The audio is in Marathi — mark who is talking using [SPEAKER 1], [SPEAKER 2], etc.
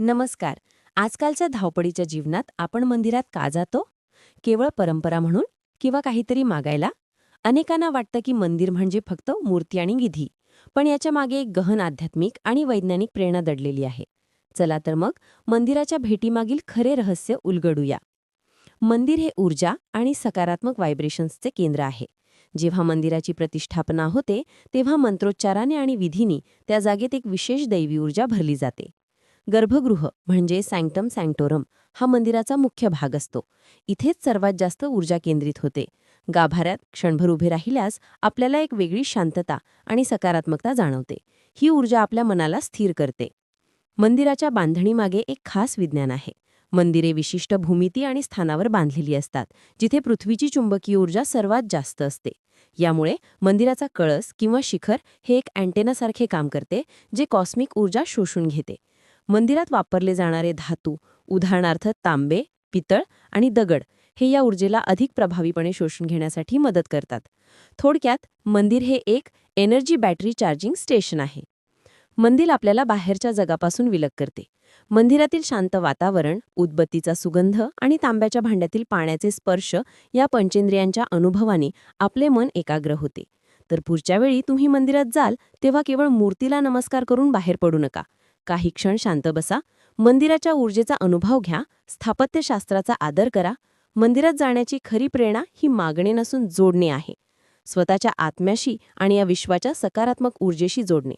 [SPEAKER 1] नमस्कार. आजकालच्या धावपळीच्या जीवनात आपण मंदिरात का जातो? केवळ परंपरा म्हणून किंवा काहीतरी मागायला? अनेकांना वाटतं की मंदिर म्हणजे फक्त मूर्ती आणि विधी पण याच्या मागे एक गहन आध्यात्मिक आणि वैज्ञानिक प्रेरणा दडलेली आहे. चला तर मग मंदिराच्या भेटीमागील खरे रहस्य उलगडूया. मंदिर हे ऊर्जा आणि सकारात्मक व्हायब्रेशन्सचे केंद्र आहे. जेव्हा मंदिराची प्रतिष्ठापना होते तेव्हा मंत्रोच्चाराने आणि विधीनी त्या जागेत एक विशेष दैवी ऊर्जा भरली जाते. गर्भगृह म्हणजे सँक्टम सँक्टोरम हा मंदिराचा मुख्य भाग असतो. इथेच सर्वात जास्त ऊर्जा केंद्रित होते. गाभाऱ्यात क्षणभर उभे राहिल्यास आपल्याला एक वेगळी शांतता आणि सकारात्मकता जाणवते. ही ऊर्जा आपल्या मनाला स्थिर करते. मंदिराच्या बांधणीमागे एक खास विज्ञान आहे. मंदिरे विशिष्ट भूमिती आणि स्थानावर बांधलेली असतात जिथे पृथ्वीची चुंबकीय ऊर्जा सर्वात जास्त असते. यामुळे मंदिराचा कळस किंवा शिखर हे एक अँटेनासारखे काम करते जे कॉस्मिक ऊर्जा शोषून घेते. मंदिरात वापरले जाणारे धातू उदाहरणार्थ तांबे पितळ आणि दगड हे या ऊर्जेला अधिक प्रभावीपणे शोषून घेण्यासाठी मदत करतात. थोडक्यात मंदिर हे एक एनर्जी बॅटरी चार्जिंग स्टेशन आहे. मंदिर आपल्याला बाहेरच्या जगापासून विलग करते. मंदिरातील शांत वातावरण उदबत्तीचा सुगंध आणि तांब्याच्या भांड्यातील पाण्याचे स्पर्श या पंचेंद्रियांच्या अनुभवाने आपले मन एकाग्र होते. तर पुढच्या वेळी तुम्ही मंदिरात जाल तेव्हा केवळ मूर्तीला नमस्कार करून बाहेर पडू नका. काही क्षण शांत बसा. मंदिराच्या ऊर्जेचा अनुभव घ्या. स्थापत्यशास्त्राचा आदर करा. मंदिरात जाण्याची खरी प्रेरणा ही मागणे नसून जोडणे आहे. स्वतःच्या आत्म्याशी आणि या विश्वाच्या सकारात्मक ऊर्जेशी जोडणे.